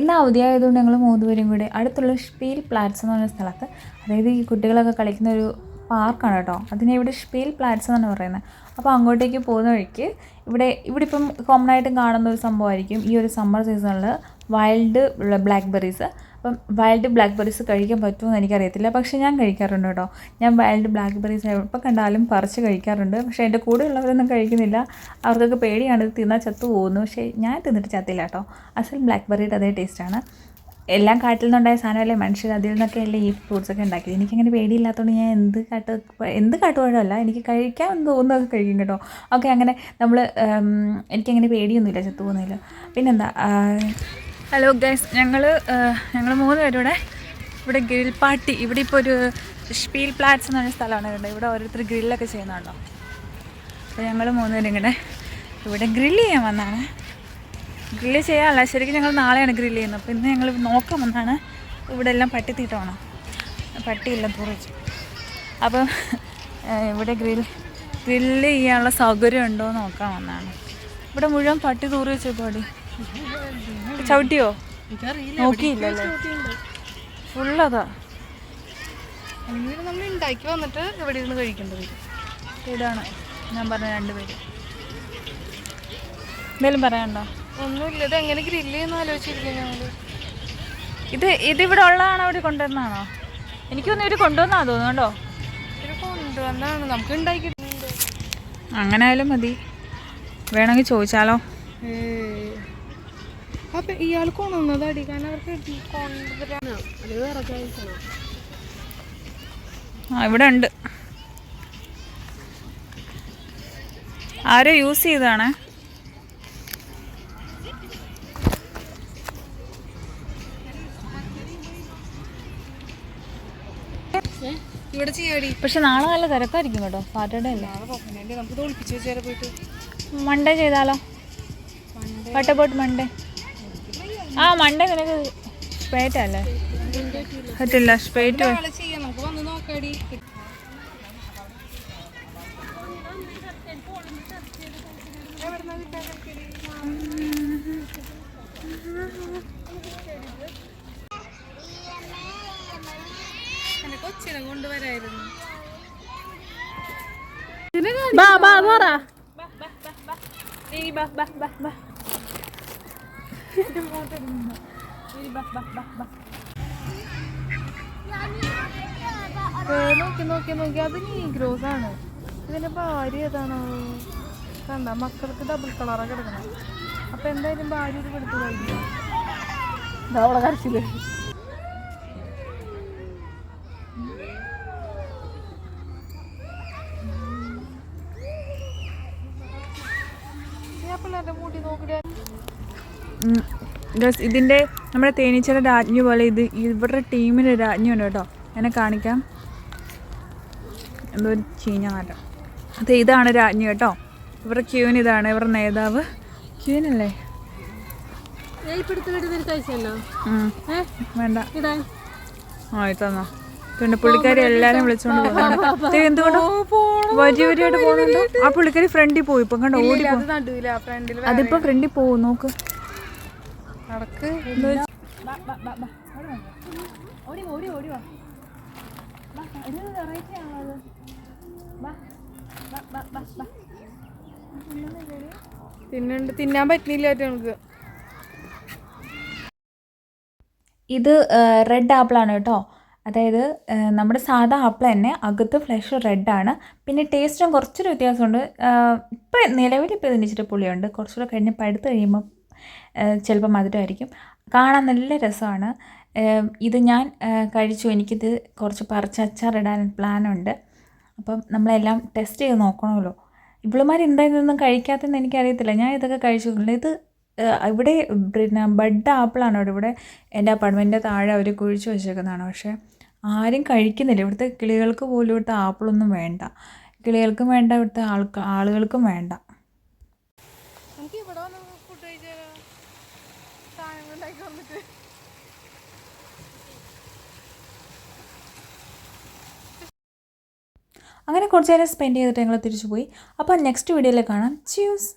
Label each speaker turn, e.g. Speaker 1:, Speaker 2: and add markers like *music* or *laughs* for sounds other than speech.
Speaker 1: ഇന്ന് അവധിയായതുകൊണ്ട് ഞങ്ങൾ മൂന്നുപേരും കൂടെ അടുത്തുള്ള ഷ്പീൽ പ്ലാറ്റ്സ് എന്ന് പറയുന്ന സ്ഥലത്ത് അതായത് ഈ കുട്ടികളൊക്കെ കളിക്കുന്ന ഒരു പാർക്കാണ് കേട്ടോ. അതിനെ ഇവിടെ ഷ്പീൽ പ്ലാറ്റ്സ് എന്നാണ് പറയുന്നത്. അപ്പോൾ അങ്ങോട്ടേക്ക് പോകുന്ന വഴിക്ക് ഇവിടെ ഇവിടെ ഇപ്പം കോമൺ ആയിട്ടും കാണുന്ന ഒരു സംഭവമായിരിക്കും ഈ ഒരു സമ്മർ സീസണിൽ വൈൽഡ് ബ്ലാക്ക് ബെറീസ് അപ്പം വൈൽഡ് ബ്ലാക്ക് ബെറീസ് കഴിക്കാൻ പറ്റുമെന്ന് എനിക്കറിയത്തില്ല. പക്ഷേ ഞാൻ കഴിക്കാറുണ്ട് കേട്ടോ. ഞാൻ വൈൽഡ് ബ്ലാക്ക് ബെറീസ് എപ്പോൾ കണ്ടാലും പറിച്ച് കഴിക്കാറുണ്ട്. പക്ഷേ എന്റെ കൂടെയുള്ളവരൊന്നും കഴിക്കുന്നില്ല. അവർക്കൊക്കെ പേടിയാണ് ഇത് തിന്നാൽ ചത്തു പോകുന്നു. പക്ഷേ ഞാൻ തിന്നിട്ട് ചത്തില്ല കേട്ടോ. അസൽ ബ്ലാക്ക് ബെറിയുടെ അതേ ടേസ്റ്റാണ് എല്ലാം കാട്ടിൽ നിന്നുണ്ടായ സാധനമല്ലേ? മനുഷ്യർ അതിൽ നിന്നൊക്കെ അല്ലേ ഈ ഫ്രൂട്ട്സ് ഫ്രൂട്ട്സൊക്കെ ഉണ്ടാക്കിയത്? എനിക്കങ്ങനെ പേടിയില്ലാത്തതുകൊണ്ട് ഞാൻ എന്ത് കാട്ട് എന്ത് കാട്ടുപാടല്ല എനിക്ക് കഴിക്കാൻ തോന്നുന്നതൊക്കെ കഴിക്കും കേട്ടോ. ഓക്കെ അങ്ങനെ നമ്മൾ എനിക്കങ്ങനെ പേടിയൊന്നുമില്ല ചത്തു പോകുന്നതിൽ പിന്നെന്താ ഹലോ ഗൈസ് ഞങ്ങൾ ഞങ്ങൾ മൂന്ന് പേരുടെ ഇവിടെ ഗ്രിൽ പാർട്ടി ഇവിടെ ഇപ്പോൾ ഒരു ഷ്പീൽ പ്ലാറ്റ്സ് എന്ന് പറഞ്ഞ സ്ഥലമാണ് ഇവിടെ ഇവിടെ ഓരോരുത്തർ ഗ്രില്ലൊക്കെ ചെയ്യുന്നുണ്ടോ? അപ്പോൾ ഞങ്ങൾ മൂന്ന് പേരും ഇങ്ങനെ ഇവിടെ ഗ്രില്ല് ചെയ്യാൻ വന്നാണ്. ഗ്രില്ല് ചെയ്യാനല്ല ശരിക്കും ഞങ്ങൾ നാളെയാണ് ഗ്രില്ല് ചെയ്യുന്നത്. അപ്പോൾ ഇന്ന് ഞങ്ങൾ നോക്കാൻ വന്നാണ്. ഇവിടെ എല്ലാം പട്ടി തീറ്റമാണ് പട്ടിയില്ല തുറച്ച്. അപ്പം ഇവിടെ ഗ്രിൽ ഗ്രില്ല് ചെയ്യാനുള്ള സൗകര്യം ഉണ്ടോ എന്ന് നോക്കാൻ വന്നാണ്. ഇവിടെ മുഴുവൻ പട്ടി തൂറി വെച്ചപ്പോടി പാടി ചവിട്ടിയോ? നോക്കിയില്ലല്ലേ? ഫുള്ളതാ.
Speaker 2: നമ്മൾ ഉണ്ടാക്കി വന്നിട്ട് ഇവിടെ ഇരുന്ന് കഴിക്കേണ്ടത്.
Speaker 1: ഇതാണ് ഞാൻ പറഞ്ഞ രണ്ടുപേര് എന്തെങ്കിലും പറയാനുണ്ടോ?
Speaker 2: ഒന്നുമില്ല. ഇത് എങ്ങനെ ഗ്രില്ല് ചെയ്യുന്ന ആലോചിച്ചിരിക്കും ഞങ്ങൾ
Speaker 1: ഇത് ഇതിവിടെ ഉള്ളതാണോ അവിടെ കൊണ്ടുവന്നാണോ എനിക്കൊന്നും ഇവർ കൊണ്ടുവന്നാ തോന്നുന്നുണ്ടോ?
Speaker 2: ഇത് കൊണ്ടുവന്നാണ്. നമുക്ക് ഉണ്ടാക്കി
Speaker 1: അങ്ങനെ ആയാലും മതി. വേണമെങ്കിൽ ചോദിച്ചാലോ?
Speaker 2: അപ്പൊ ഇയാൾ കൊണ്ടുവന്നത് അടിക്കാൻ അവർക്ക്
Speaker 1: ആ ഇവിടെ ഉണ്ട്. ആരോ യൂസ് ചെയ്താണ്
Speaker 2: ഇവിടെ ചെയ്യാടി.
Speaker 1: പക്ഷെ നാളെ നല്ല തിരക്കായിരിക്കും കേട്ടോ സാറ്റർഡേ അല്ലേ?
Speaker 2: നമുക്ക്
Speaker 1: മൺഡേ ചെയ്താലോ? വട്ട് മൺഡേ ആ മണ്ട നിനക്ക് സ്പേറ്റ് അല്ലേ? പറ്റില്ല സ്പേറ്റ്
Speaker 2: നാളെ ചെയ്യാം നമുക്ക് ബാ നോക്കാടി കൊച്ചിനെ കൊണ്ടുവരായിരുന്നു
Speaker 1: ബാ ബാ. പറ *laughs*
Speaker 2: നോക്കി നോക്കി നോക്കി. അത് നീഗ്രോസ് ആണ്. ഇതിന്റെ ഭാര്യ ഏതാണോ? കണ്ട? മക്കൾക്ക് ഡബിൾ കളറാ കിടക്കണം അപ്പൊ എന്തായാലും ഭാര്യ ഒരു കൊടുത്തു
Speaker 1: അവളെ കരച്ചിൽ.
Speaker 2: ആ പിള്ളേരുടെ മുടി നോക്കിയാ
Speaker 1: ഗസ് ഇതിന്റെ നമ്മുടെ തേനീച്ചയുടെ രാജ്ഞി പോലെ ഇത് ഇവരുടെ ടീമിന് രാജ്ഞിയുണ്ട് കേട്ടോ. എന്നെ കാണിക്കാം. എന്തോ ഒരു ചീഞ്ഞ നാട്ടം അത് ഇതാണ് രാജ്ഞി കേട്ടോ. ഇവരുടെ ക്യൂൻ ഇതാണ് ഇവരുടെ നേതാവ്. ക്യൂനല്ലേ. വേണ്ട. ആ ഇതന്നാ പിന്നെ പുള്ളിക്കാരി എല്ലാരും വിളിച്ചോണ്ട് പോകുന്നുണ്ട് എന്തുകൊണ്ടോ വരി വരിയായിട്ട് പോകുന്നുണ്ട് ആ പുള്ളിക്കാരി ഫ്രണ്ടിൽ പോയി. ഇപ്പം കണ്ടോ ഓടി അതിപ്പോ ഫ്രണ്ടിൽ പോകും നോക്ക്.
Speaker 2: നടക്ക്. തിന്നുണ്ട് തിന്നാൻ പറ്റുന്നില്ല നമുക്ക്.
Speaker 1: ഇത് റെഡ് ആപ്പിളാണ് കേട്ടോ. അതായത് നമ്മുടെ സാധാ ആപ്പിൾ തന്നെ അകത്ത് ഫ്ലഷ് റെഡാണ് പിന്നെ ടേസ്റ്റും കുറച്ചൊരു വ്യത്യാസമുണ്ട്. ഇപ്പം നിലവിൽ ഇപ്പോൾ ഇതിന്റെ ഇച്ചിരി പുളിയുണ്ട്. കുറച്ചുകൂടെ കഴിഞ്ഞ് പഴുത്ത് കഴിയുമ്പോൾ ചിലപ്പോൾ മധുരമായിരിക്കും. കാണാൻ നല്ല രസമാണ്. ഇത് ഞാൻ കഴിച്ചു. എനിക്കിത് കുറച്ച് പറിച്ച് അച്ചാറിടാൻ പ്ലാനുണ്ട്. അപ്പം നമ്മളെല്ലാം ടെസ്റ്റ് ചെയ്ത് നോക്കണമല്ലോ. ഇവളുമാർ എന്തായാലും കഴിക്കാത്തതെന്ന് എനിക്കറിയത്തില്ല. ഞാൻ ഇതൊക്കെ കഴിച്ചിട്ടുണ്ട് ഇത് ഇവിടെ പിന്നെ ബഡ് ആപ്പിളാണ് ഇവിടെ ഇവിടെ എന്റെ അപ്പാർട്ട്മെന്റിന്റെ താഴെ അവർ കുഴിച്ച് വെച്ചേക്കുന്നതാണ്. പക്ഷേ ആരും കഴിക്കുന്നില്ല. ഇവിടുത്തെ കിളികൾക്ക് പോലും ഇവിടുത്തെ ആപ്പിളൊന്നും വേണ്ട. കിളികൾക്കും വേണ്ട ഇവിടുത്തെ ആൾക്ക് ആളുകൾക്കും വേണ്ട
Speaker 2: നമുക്ക് ഇവിടെ വന്ന് ഫുഡ് കഴിച്ചാലോ സാധനങ്ങൾ ഉണ്ടാക്കി വന്നിട്ട്
Speaker 1: അങ്ങനെ കുറച്ച് നേരം സ്പെൻഡ് ചെയ്തിട്ട് ഞങ്ങൾ തിരിച്ചു പോയി അപ്പോൾ നെക്സ്റ്റ് വീഡിയോയിൽ കാണാം. ച്യൂസ്